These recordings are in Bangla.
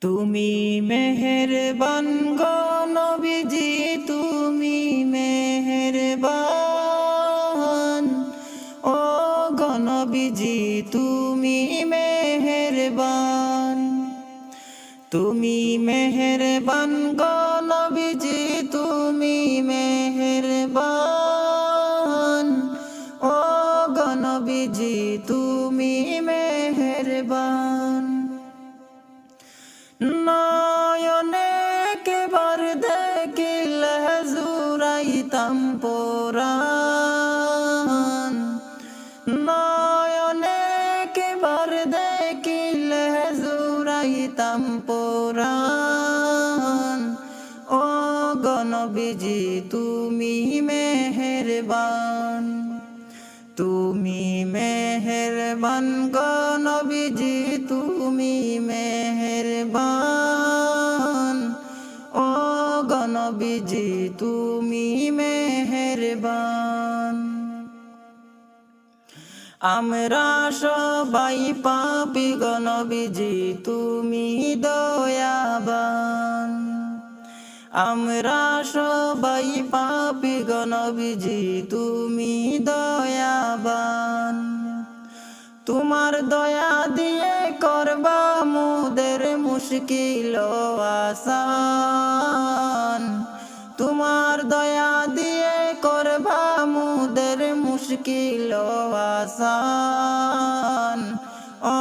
তুমি মেহেরবান গো নবীজি তুমি মেহেরবান। ও গণবিজি তুমি মেহেরবান। তুমি মেহেরবান জুরাইতাম পুরাণ। ও গণবিজি তুমি মেহেরবান। তুমি মেহেরবান গণবিজি তুমি মেহেরবান আমরা সবাই পাপি গণবিজি তুমি দয়াবান। আমরা সবাই পাপি গণবিজি তুমি দয়াবান। তোমার দয়া দিয়ে করবা মুদের মুশকিল আসান। মুশকিল আসান ও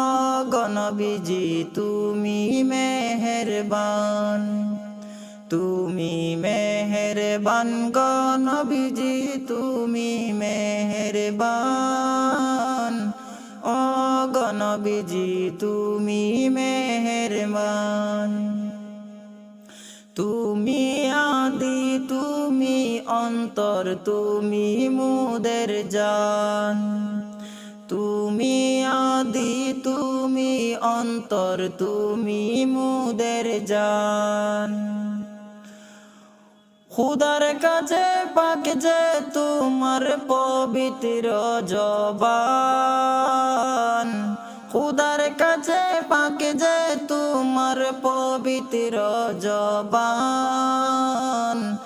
গণবিজি তুমি মেহেরবান। তুমি মেহেরবান গণবিজি তুমি মেহেরবান। ও গণবিজি তুমি মেহেরবান তুমি অন্তর, তুমি মুদের জান। তুমি আদি, তুমি অন্তর, তুমি মুদের জান। খুদার কাছে পাক যে তোমার পবিত্র জবান। খুদার কাছে পাক যে তোমার পবিত্র জবান।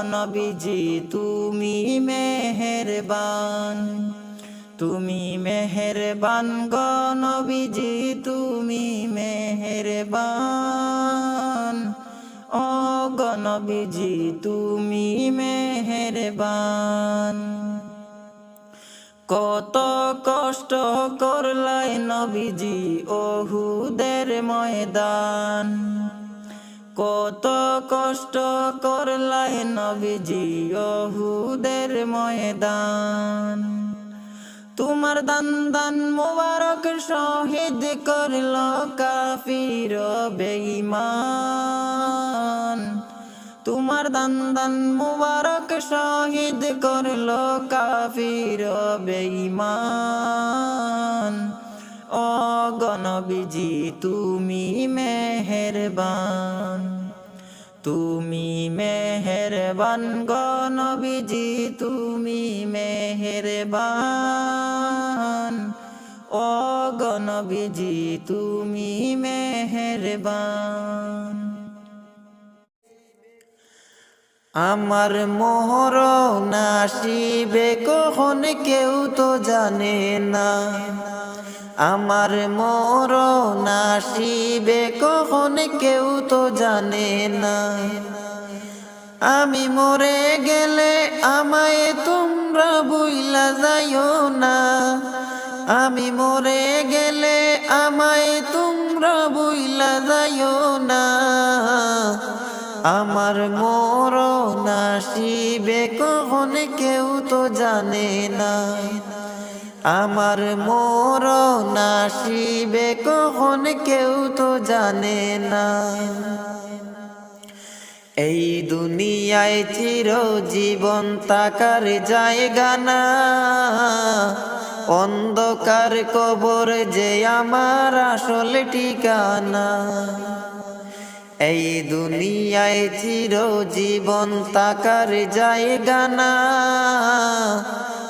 গণবিজি তুমি মেহেরবান। তুমি মেহেরবান গণবিজি তুমি মেহেরবান। ও গণবিজি তুমি মেহেরবান। কত কষ্ট করলাই নবীজি, ওহুদের ময়দান। কত কষ্ট করলাই নবীজি ওহুদের ময়দান। তোমার দান দান মুবারক শহীদ করল কাফির বেঈমান। তোমার দান দান মুবারক শহীদ করল কাফির বেঈমান। ও গণবিজি তুমি মেহেরবান। তুমি মেহেরবান, গণবিজি, তুমি মেহেরবান। ও গণবিজি তুমি মেহেরবান। আমার মোহর নাসিবে, কখন কেউ তো জানে না। আমার মোর নাসিবে কখন কেউ তো জানে না। আমি মরে গেলে আমায় তোমরা বইলা যাইও না। আমি মরে গেলে আমায় তোমরা বইলা যাইও না। আমার মোর নাসিবে কখন কেউ তো জানে না। আমার মোর নাসিবে কখন কেউ তো জানে না। এই দুনিয়ায় চির জীবন তাকার জায়গা না। অন্ধকার কবর যে আমার আসল ঠিকানা। এই দুনিয়ায় চির জীবন তাকার জায়গা না।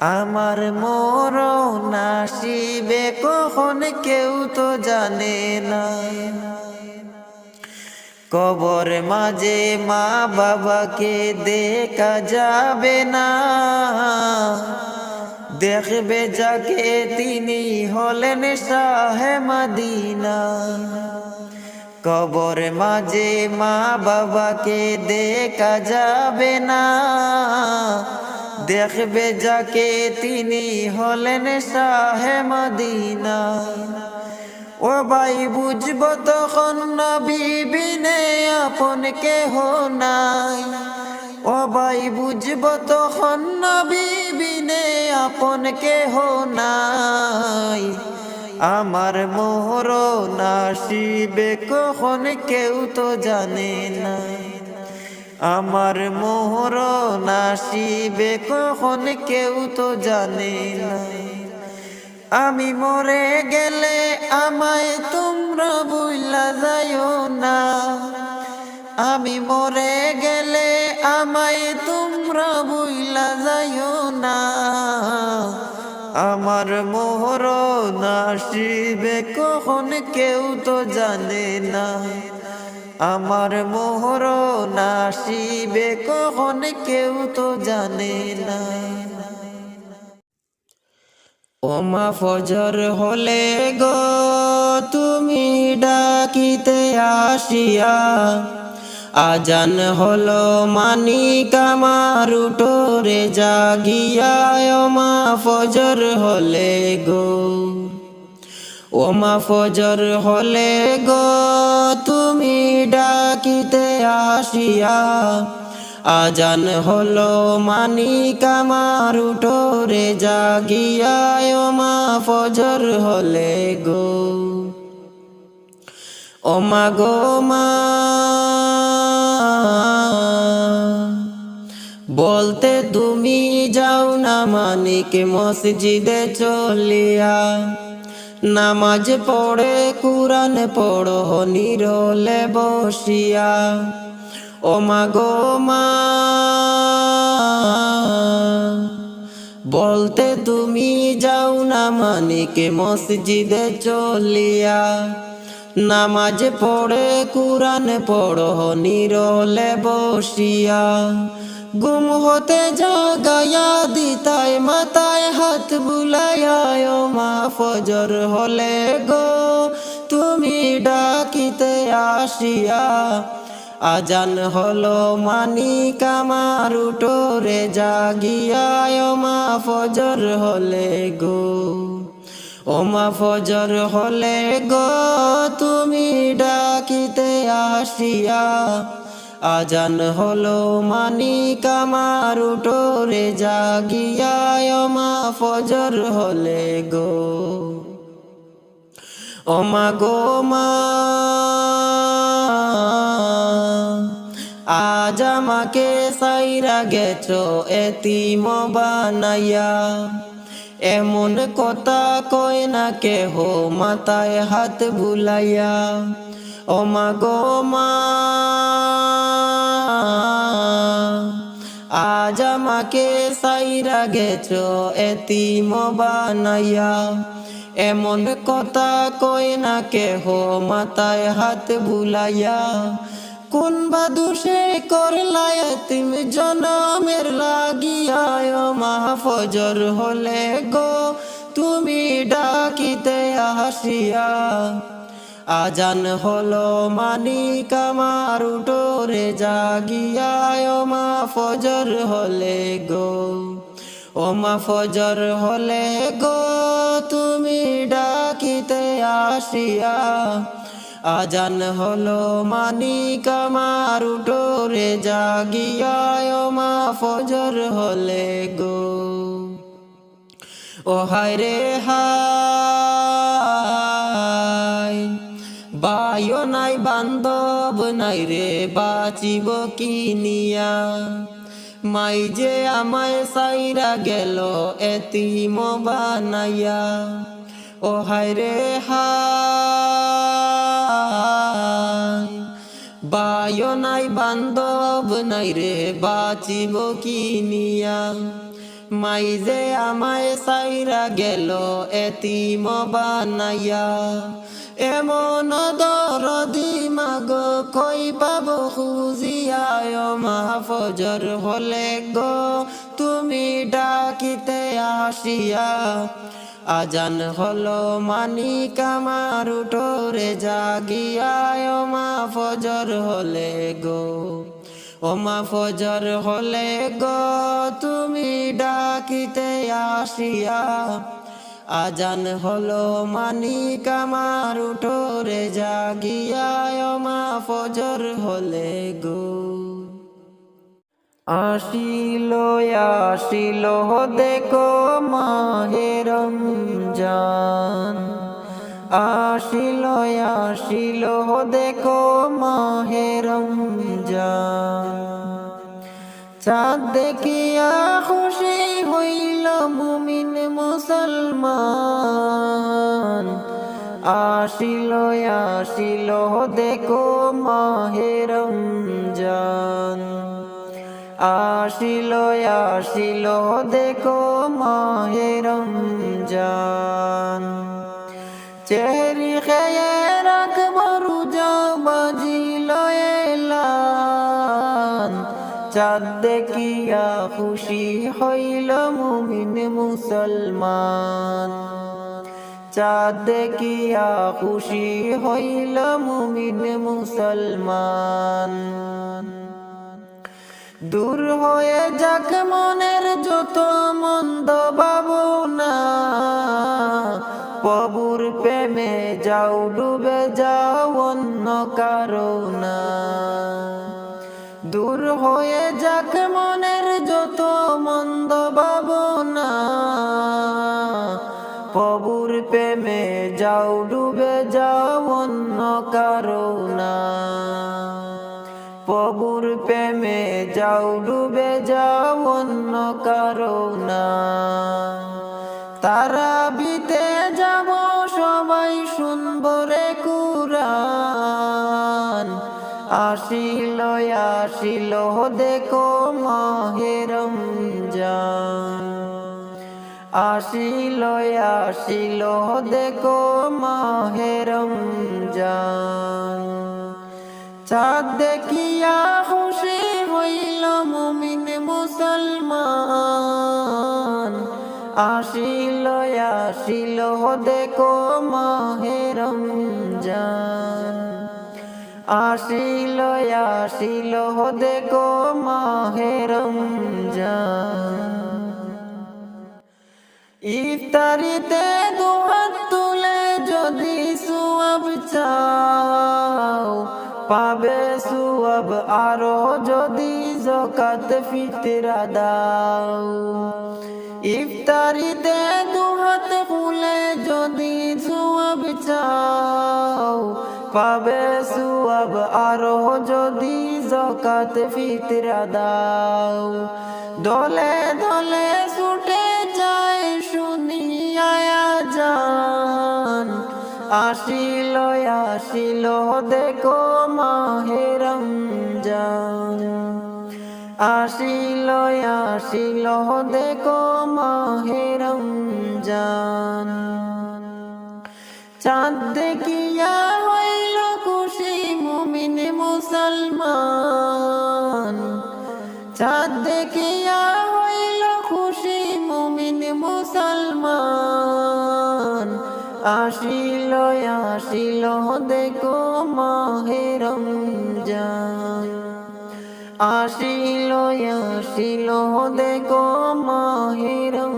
আমার মরণ আসিবে কখন কেউ তো জানে না। কবর মাঝে মা বাবাকে দেখা যাবে না। দেখবে যাকে তিনি হলেন শাহে মদিনা। কবর মাঝে মা বাবাকে দেখা যাবে না। দেখবে যাকে তিনি হলেন শাহে মদিনা। ও ভাই, বুঝব তখন নবীবিনে আপন কেহ নাই। ও ভাই, বুঝব তখন নবীবিনে আপন কেহ নাই। আমার মোহর নাসিবে কখন কেউ তো জানে না আমার মোহর নাসিবে, কখন কেউ তো জানে আমি মরে গেলে আমায় তোমরা বুইলা যাইও না। আমি মরে গেলে আমায় তোমরা বুইলা যাইও না। আমার মোহর নাসিবে, কখন কেউ তো জানে না। আমার মোহর নাসিবে কখন কেউ তো জানে না। ওমা ফজর হলে গো, তুমি ডাকিতে আসিয়া, আজান হলো মানিক আমার উঠোরে জাগিয়া, ওমা ফজর হলে গো। ওমা ফজর হলে গো, তুমি ডাকিতে আসিয়া। আজান হলো মানিক আমার উঠোরে জাগিয়া, ওমা ফজর হলে গো। ওমা গো মা, বলতে তুমি যাও না মানিক মসজিদে চলিয়া। নামাজ পড়ে কুরান পড়ো, নিরলে বসিয়া। ও মা গো মা, বলতে তুমি যাও না মানিকে মসজিদে চলিয়া। নামাজ পড়ে কুরান পড়ো, নিরলে বসিয়া। গুম হতে জাগায়া দিতায় মাথায় হাত বুলায়া মা ফজর হলে গো, তুমি ডাকিতে আসিয়া। আজান হলো মানিক আমার উঠোরে, জাগিয়ায়, মা ফজর হলে গো। ও মা ফজর হলে গো, তুমি ডাকিতে আসিয়া। আজান হলো মানিক আমার উঠোরে জাগিয়া ও মা ফজর হলে গো। ও মা গো মা, আজ আমাকে সাইরা গেছো এতিম বানাইয়া। এমন কথা কয় না কেহ মাথায় হাত বুলাইয়া। ও মা গো মা, আজ আমাকে সাইরা গেছো এতিম বানাইয়া। এমন কথা কয় না কেহ, মাথায় হাত বুলাইয়া। কোন বা দোষে করলায় তুমি জনমের লাগিয়ায় মা, ফজর হলে গো, তুমি ডাকিতে আসিয়া। আজান হলো মানিক আমার উঠোরে জাগিয়ায় মা ফজর হলে গো। ও মা ফজর হলে গো, তুমি ডাকিতে আসিয়া। আজান হলো মানিক আমার উঠোরে জাগিয়ায় মা ফজর হলে গো। ও হায় রে হায়। বায়ো নাই বান্ধব নাই রে, বাঁচিব কিনিয়া মাই যে আমায় সাইরা গেল, এতিম বানাইয়া। ও হায় রে হায়। নাই বান্ধব নাই রে, বাঁচিব কিনিয়া মাই যে আমায় সাইরা গেল, এতিম বানাইয়া। এমন দরদি মাগ কই পাব খুঁজিয়ায় মাহফজর হলে গো, তুমি ডাকিতে আসিয়া। আজান হলো মানিক আমার উঠোরে জাগিয়ায় মা ফজর হলে গো, ও মা ফজর হলে গো, তুমি ডাকিতে আসিয়া। আজান হলো মানিক আমার উঠোরে জাগিয়ায় মা ফজর হলে গো। আসিল আসিল, দেখো মাহেরম জান আসিল আসিল, দেখো মাহেরম জান চাঁদ দেখিয়া খুশি হইল মুমিন। মুসলমান। আসিল আসিল দেখো মাহেরম জান আসিল আসিল দেখো মাহেরম জান চাঁদ দেখিয়া খুশি হইল মুমিন মুসলমান। চাঁদ দেখিয়া খুশি হইল মুমিন মুসলমান। দূর হয়ে যাক মনের যত মন্দ ভাবনা, প্রভুর প্রেমে যাও, ডুবে যাও অন্য দূর হয়ে যাক মনের যত মন্দ ভাবনা। প্রভুর প্রেমে যাও, ডুবে যাও অন্য কারণা। প্রভুর প্রেমে যাও, ডুবে যাও অন্য কারণা। তারা বিতে যাব, সবাই শুনব রে কুরান আসিল দেখো মাহেরম আসিল আসিল, দেখো মাহেরম চাঁদ দেখিয়া খুশি হইল মুমিন মুসলমান। আসিল আসিল, দেখো মাহেরম জান আসিল আসিল দেখো মাহেরম ইফতারিতে দুহাত তুলে যদি সুয়াব চাও, পাবে সুয়াব আরও যদি জকাত ফিতরা দাও। ইফতারিতে দুহাত খুলে যদি সুয়াব চাও পাবে সুয়াব আরও যদি জকাত ফিতরা দাও। দলে দলে ছুটে যায় শুনিয়া যান আসিল আসিল, দেখো মাহেরম জান আসিল আসিল, দেখো মাহেরম জান চাঁদ দেখিয়া আসিল আসিল, দেখো মাহেরম জান আসিল আসিল, দেখো মাহেরম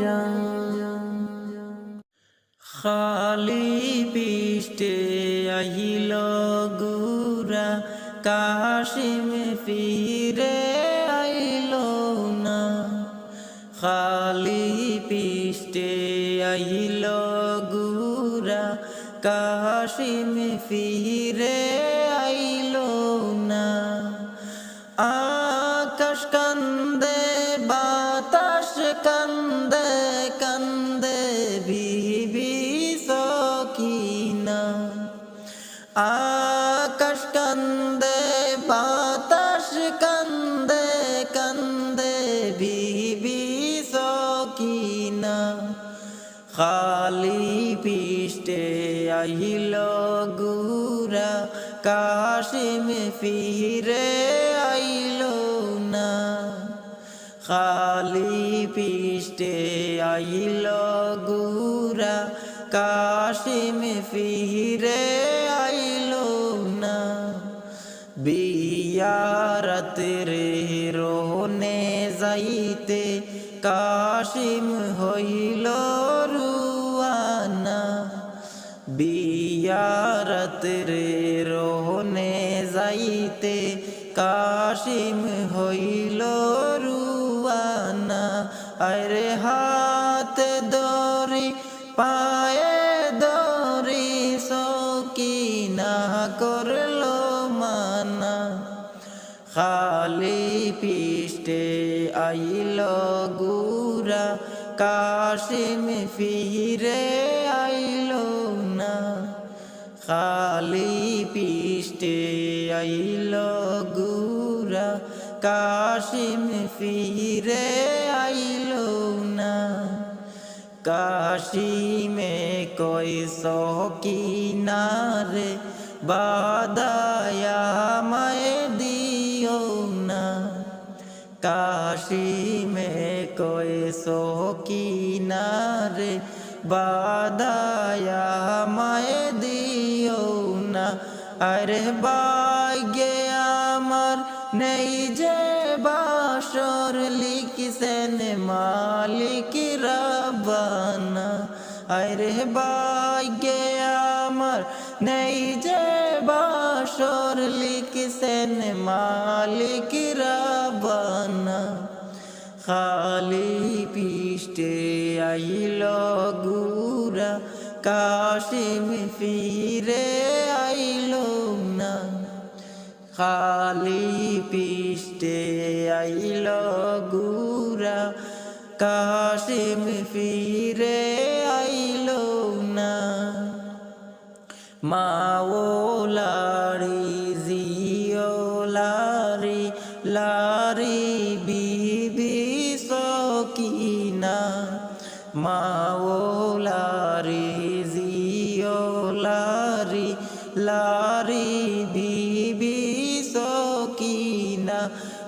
জান খালি পিষ্টে আহিল গুরা, কাশিম ফিরে কাশিম ফিরে আইলো না। আকাশ কান্দে, বাতাস কান্দে কান্দে বিবি সকিনা। আকাশ কান্দে, বাতাস কান্দে কান্দে বিবি সকিনা। খালি পিষ্টে আহিল গুরা, কাশিম ফিরে আইল না। খালি পিষ্টে আইল গুরা, কাশিম ফিরে আইল না। বিয়ারত রে রোনে যাইতে কাশিম হইল রুয়ানা বিয়ারত রে রোনে যাইতে কাশিম হইল রুয়ানা। আরে হাতে দরি পায়ে দরি সকিনা করল মানা। খালি পিষ্টে আইল গুরা, কাশিম ফিরে আইল খালি পিষ্টে আইল গুরা, কাশিম ফিরে আইল না। কাশিমে কই সকিনারে, বাদায়া মায় দিও না। কাশিমে কই সকিনারে, বাদায়া মায় আরে বাগে আমার নেই যে বাসর, লিখছেন মালিক রাবানা। আরে বাগে আমার নেই যে বাসর, লিখছেন মালিক রাবানা। খালি পিষ্টে আইল গুরা কাশিম ফিরে আইল না। খালি পিষ্টে আইল গুরা কাশিম ফিরে আইল না। মাওলারি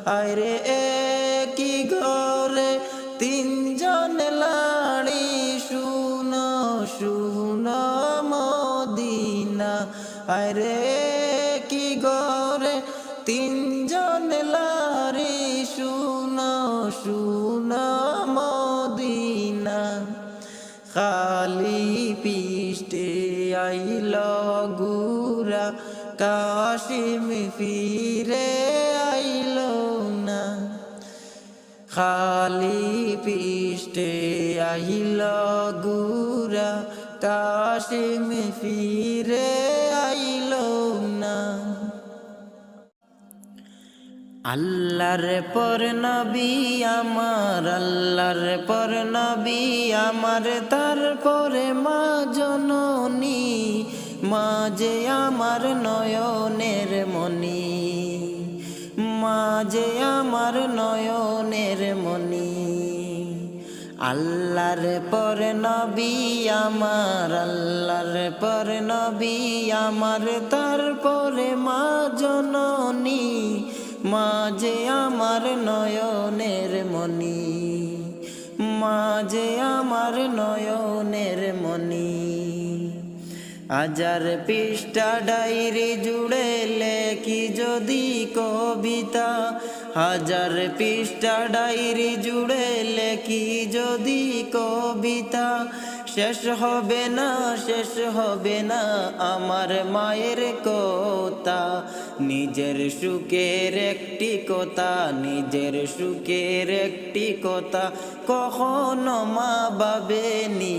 আরে কি ঘরে তিনজন লাড়ি শুনো শুনো মদিনা। আরে কি ঘরে তিনজন লারি শুনো শুনো মদিনা। খালি পিষ্টে আইল গুরা কাশিম ফিরে খালি পিষ্টে আহিল গুরা কাশিম ফিরে আইল না। আল্লাহর পর নবী আমার, আল্লাহর পর নবী আমার, তারপরে মা জননী, মা যে আমার নয়নের মনি যে আমার নয়নের মনি আল্লাহর পর নবী আমার, আল্লাহর পর নবী আমার, তারপরে মা জননী। মা যে আমার নয়নের মনি মা যে আমার নয়নের মনি হাজার পৃষ্ঠা ডায়েরি জুড়ে লেখি যদি কবিতা? হাজার পৃষ্ঠা ডায়েরি জুড়ে লেখি যদি কবিতা? শেষ হবে না, শেষ হবে না আমার মায়ের কথা। নিজের সুখের একটি কথা, নিজের সুখের একটি কথা কখনো মা ভাবেনি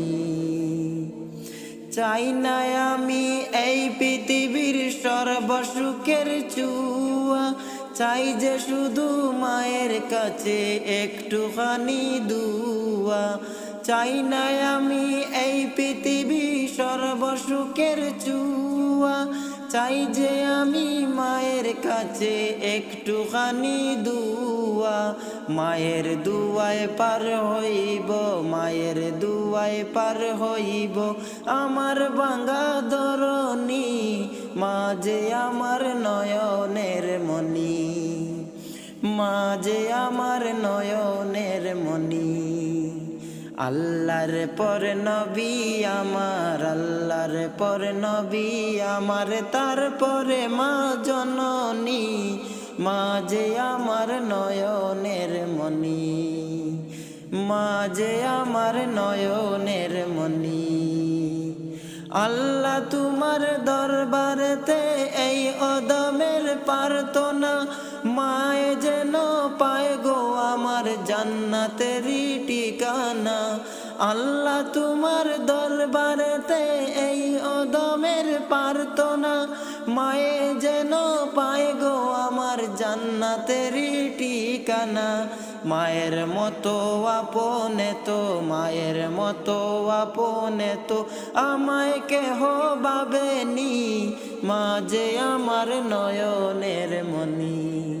চাই না আমি এই পৃথিবীর সর্বসুখের চুয়া। চাই যে শুধু মায়ের কাছে একটুখানি দুয়া। চাই না আমি এই পৃথিবী সর্বসুখের চুয়া। চাই যে আমি মায়ের কাছে একটুখানি দুয়া। মায়ের দুয়ায় পার হইব, মায়ের দুয়ায় পার হইব। আমার ধরণী, মা যে আমার নয়নের মনি মা যে আমার নয়নের মনি আল্লাহর পর নবী আমার, আল্লাহর পর নবী আমার, তারপরে মা জননী, মা যে আমার নয়নের মনি মা যে আমার নয়নের মনি আল্লাহ তোমার দরবারেতে এই অদমের প্রার্থনা, মায় যেন পায় জান্নাতেরই ঠিকানা। আল্লাহ তোমার দরবারেতে এই অদমের প্রার্থনা। মায়ে যেন পায় গো আমার জান্নাতেরই ঠিকানা। মায়ের মতো আপনে তো, মায়ের মতো আপনে তো আমায় কেহ মা যে আমার নয়নের মনি